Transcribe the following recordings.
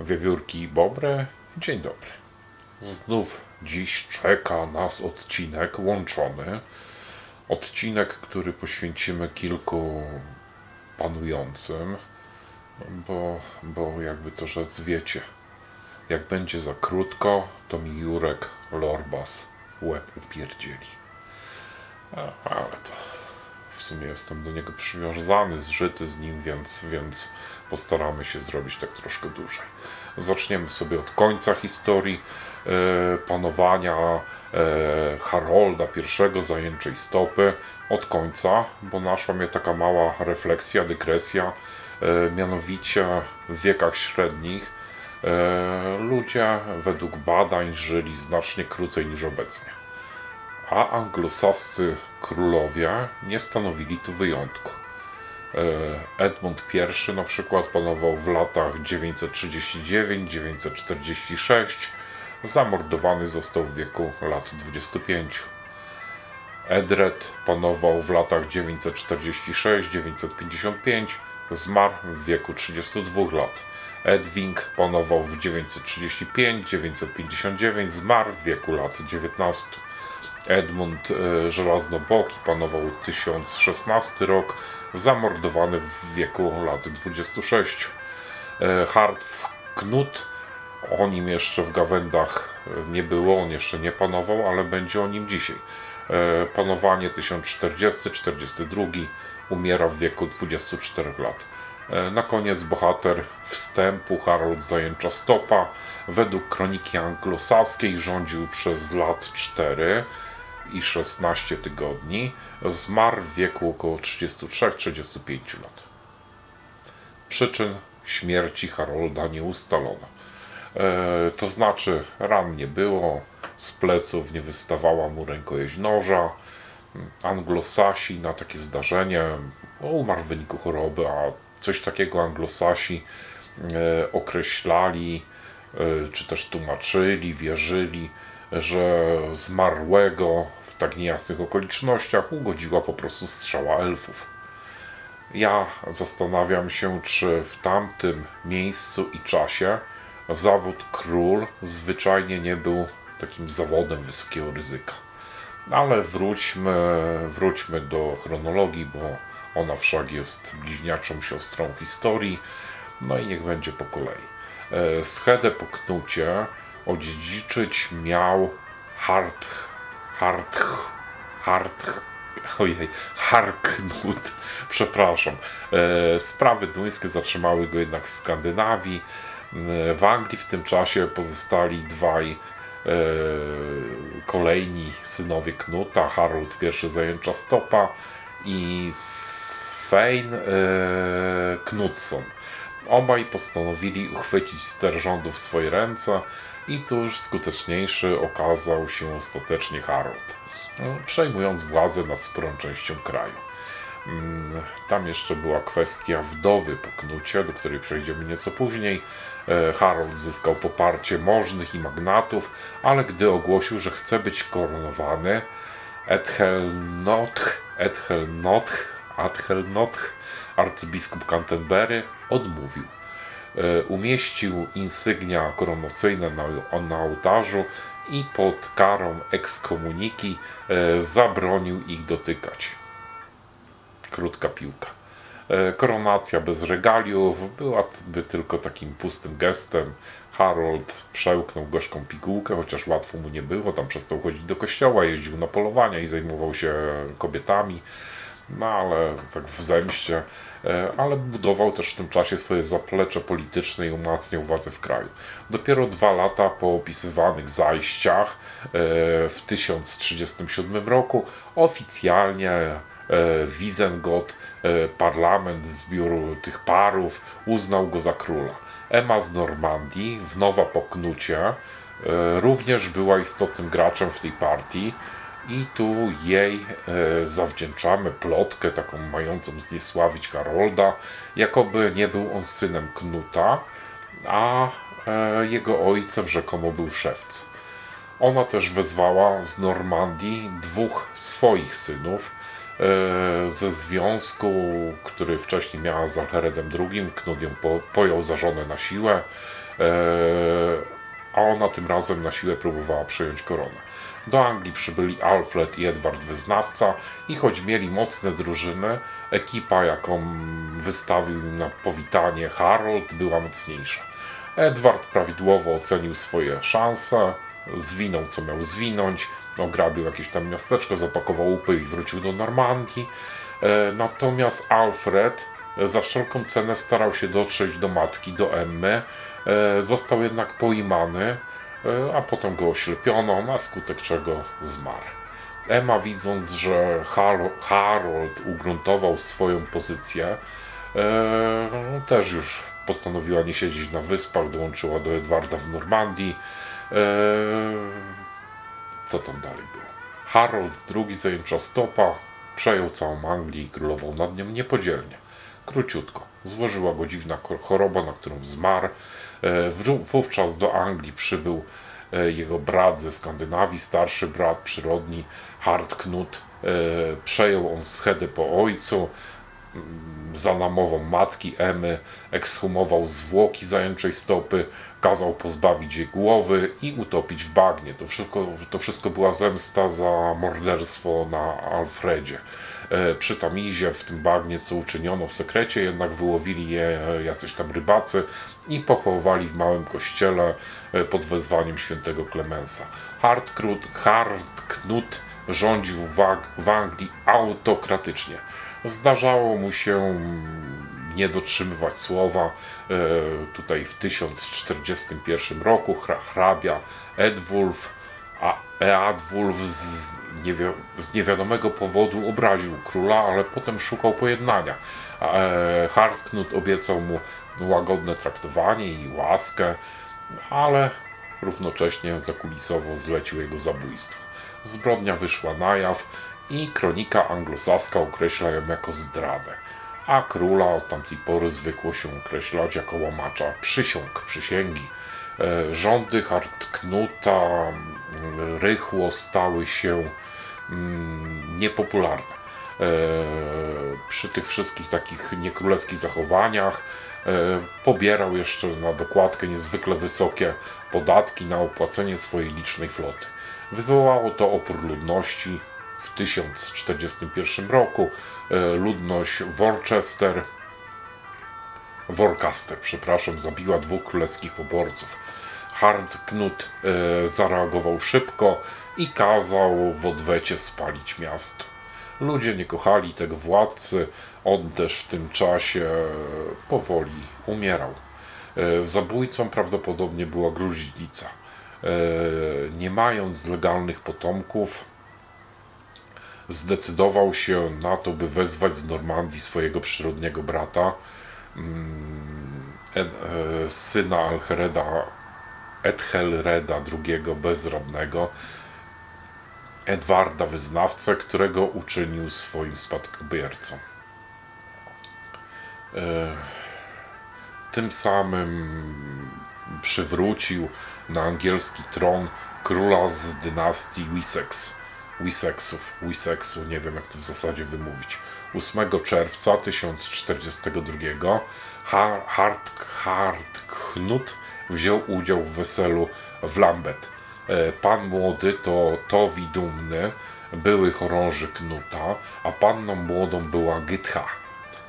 Wiewiórki i Bobry, dzień dobry. Znów dziś czeka nas odcinek łączony. Odcinek, który poświęcimy kilku panującym, bo, bo jakby to rzec wiecie, jak będzie za krótko, to mi Jurek Lorbas łeb upierdzieli. Ale to w sumie jestem do niego przywiązany, zżyty z nim, więc, więc postaramy się zrobić tak troszkę dłużej. Zaczniemy sobie od końca historii e, panowania e, Harolda I zajęczej stopy, od końca, bo naszła mnie taka mała refleksja, dygresja, e, mianowicie w wiekach średnich ludzie według badań żyli znacznie krócej niż obecnie a anglosascy królowie nie stanowili tu wyjątku. E, Edmund I na przykład panował w latach 939-946, zamordowany został w wieku lat 25. Edred panował w latach 946-955, zmarł w wieku 32 lat. Edwing panował w 935-959, zmarł w wieku lat 19. Edmund e, Żelaznoboki panował 1016 rok, zamordowany w wieku lat 26. E, Hartw Knut, o nim jeszcze w Gawędach e, nie było, on jeszcze nie panował, ale będzie o nim dzisiaj. E, Panowanie 1040-42, umiera w wieku 24 lat. Na koniec bohater wstępu Harold Zajęcza Stopa. Według kroniki anglosaskiej rządził przez lat 4 i 16 tygodni. Zmarł w wieku około 33-35 lat. Przyczyn śmierci Harolda nie ustalono. E, to znaczy, ran nie było, z pleców nie wystawała mu rękojeść noża. Anglosasi na takie zdarzenie o, umarł w wyniku choroby, a coś takiego anglosasi e, określali, czy też tłumaczyli, wierzyli, że zmarłego w tak niejasnych okolicznościach ugodziła po prostu strzała elfów. Ja zastanawiam się, czy w tamtym miejscu i czasie zawód król zwyczajnie nie był takim zawodem wysokiego ryzyka. Ale wróćmy, wróćmy do chronologii, bo ona wszak jest bliźniaczą siostrą historii. No i niech będzie po kolei. E, Schedę po Knucie odziedziczyć miał Hart, Hart, Hart, ojej, Harknut, przepraszam. E, Sprawy duńskie zatrzymały go jednak w Skandynawii. E, W Anglii w tym czasie pozostali dwaj kolejni synowie Knuta, Harold I zajęcza stopa i Svein Knutsson. Obaj postanowili uchwycić ster rządu w swoje ręce i tuż skuteczniejszy okazał się ostatecznie Harold, no, przejmując władzę nad sporą częścią kraju. Mm, Tam jeszcze była kwestia wdowy po Knucie, do której przejdziemy nieco później. E, Harold zyskał poparcie możnych i magnatów, ale gdy ogłosił, że chce być koronowany, Ethelnotch, Ethelnotch, Ethelnotch, arcybiskup Canterbury, odmówił. E, Umieścił insygnia koronacyjne na, na ołtarzu i pod karą ekskomuniki e, zabronił ich dotykać krótka piłka. E, Koronacja bez regaliów byłaby tylko takim pustym gestem. Harold przełknął gorzką pigułkę, chociaż łatwo mu nie było. Tam przestał chodzić do kościoła, jeździł na polowania i zajmował się kobietami. No ale tak w zemście. E, Ale budował też w tym czasie swoje zaplecze polityczne i umacniał władzę w kraju. Dopiero dwa lata po opisywanych zajściach e, w 1037 roku oficjalnie e, Wizengot, parlament zbioru tych parów, uznał go za króla. Emma z Normandii, w Nowa Poknucie, e, również była istotnym graczem w tej partii i tu jej e, zawdzięczamy plotkę taką mającą zniesławić Harolda, jakoby nie był on synem Knuta, a e, jego ojcem rzekomo był szewc. Ona też wezwała z Normandii dwóch swoich synów e, ze związku, który wcześniej miała z Alheredem II. Knut ją po, pojął za żonę na siłę. A ona tym razem na siłę próbowała przejąć koronę. Do Anglii przybyli Alfred i Edward Wyznawca i choć mieli mocne drużyny, ekipa jaką wystawił im na powitanie Harold była mocniejsza. Edward prawidłowo ocenił swoje szanse, zwinął co miał zwinąć, ograbił jakieś tam miasteczko, zapakował łupy i wrócił do Normandii. E, Natomiast Alfred za wszelką cenę starał się dotrzeć do matki, do Emmy. E, Został jednak pojmany, e, a potem go oślepiono, na skutek czego zmarł. Emma widząc, że Haro- Harold ugruntował swoją pozycję, e, też już postanowiła nie siedzieć na wyspach, dołączyła do Edwarda w Normandii. Co tam dalej było? Harold II zajęcza stopa, przejął całą Anglię i królował nad nią niepodzielnie. Króciutko. Złożyła go dziwna choroba, na którą zmarł. E, Wówczas do Anglii przybył e, jego brat ze Skandynawii, starszy brat przyrodni, Hardknut. E, Przejął on schedę po ojcu, za namową matki Emy, ekshumował zwłoki zajęczej stopy, kazał pozbawić jej głowy i utopić w bagnie. To wszystko, to wszystko była zemsta za morderstwo na Alfredzie. Przy Tamizie, w tym bagnie, co uczyniono w sekrecie, jednak wyłowili je jacyś tam rybacy i pochowali w małym kościele e, pod wezwaniem świętego Klemensa. Hardknut, Hardknut rządził w, Anglii autokratycznie. Zdarzało mu się mm, nie dotrzymywać słowa. E, Tutaj w 1041 roku hra- hrabia Edwulf, a Eadwulf z, niewi- z niewiadomego powodu obraził króla, ale potem szukał pojednania. E, Hardknut obiecał mu łagodne traktowanie i łaskę, ale równocześnie zakulisowo zlecił jego zabójstwo. Zbrodnia wyszła na jaw i kronika anglosaska określa ją jako zdradę, a króla od tamtej pory zwykło się określać jako łamacza przysiąg, przysięgi. E, Rządy Hardknuta mm, rychło stały się mm, niepopularne. E, Przy tych wszystkich takich niekrólewskich zachowaniach e, pobierał jeszcze na dokładkę niezwykle wysokie podatki na opłacenie swojej licznej floty. Wywołało to opór ludności. W 1041 roku e, ludność Worcester Worcester, przepraszam, zabiła dwóch królewskich poborców. Hardknut zareagował szybko i kazał w odwecie spalić miasto. Ludzie nie kochali tego władcy, on też w tym czasie e, powoli umierał. E, zabójcą prawdopodobnie była gruźlica. E, nie mając legalnych potomków, zdecydował się na to, by wezwać z Normandii swojego przyrodniego brata, e, syna Alhereda, Ethelreda II bezradnego, Edwarda Wyznawcę, którego uczynił swoim spadkobiercą. E, Tym samym przywrócił na angielski tron króla z dynastii Wessex. Wessexów, Wessexu, nie wiem jak to w zasadzie wymówić. 8 czerwca 1042 Ha- Hard, Hardknut wziął udział w weselu w Lambeth. E, Pan młody to Towi Dumny, były chorąży Knuta, a panną młodą była Gytha,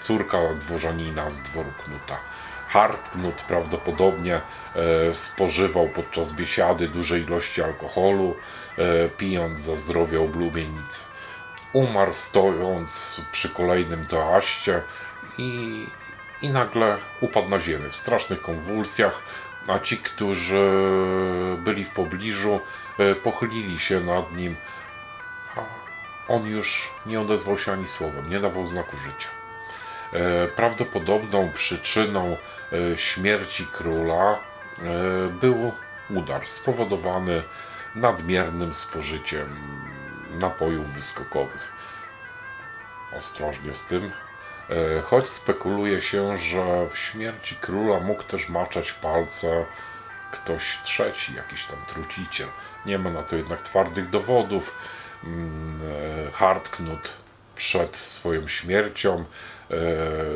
córka dworzanina z dworu Knuta. Hardknut prawdopodobnie e, spożywał podczas biesiady duże ilości alkoholu, e, pijąc za zdrowie oblubienicy. Umarł stojąc przy kolejnym toaście i, i nagle upadł na ziemię w strasznych konwulsjach, a ci, którzy byli w pobliżu, e, pochylili się nad nim, on już nie odezwał się ani słowem, nie dawał znaku życia. E, Prawdopodobną przyczyną e, śmierci króla był udar spowodowany nadmiernym spożyciem napojów wyskokowych. Ostrożnie z tym. E, Choć spekuluje się, że w śmierci króla mógł też maczać palce ktoś trzeci, jakiś tam truciciel. Nie ma na to jednak twardych dowodów. Mm, e, Hardknut przed swoją śmiercią e,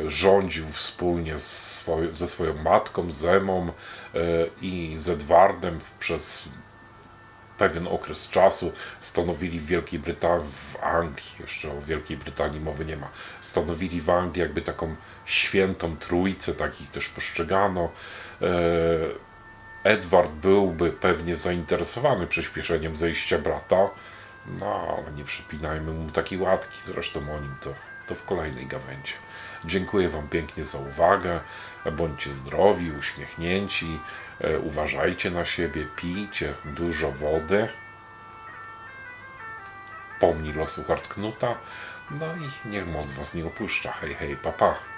rządził wspólnie ze swoją matką Zemą i z Edwardem przez pewien okres czasu stanowili w Wielkiej Brytanii, w Anglii, jeszcze o Wielkiej Brytanii mowy nie ma, stanowili w Anglii jakby taką świętą trójcę, takich też postrzegano. E, Edward byłby pewnie zainteresowany przyspieszeniem zejścia brata, no ale nie przypinajmy mu takiej łatki, zresztą o nim to, to w kolejnej gawędzie. Dziękuję Wam pięknie za uwagę, bądźcie zdrowi, uśmiechnięci, e, uważajcie na siebie, pijcie dużo wody, pomni losu Hartknuta, no i niech moc Was nie opuszcza. Hej, hej, papa. Pa.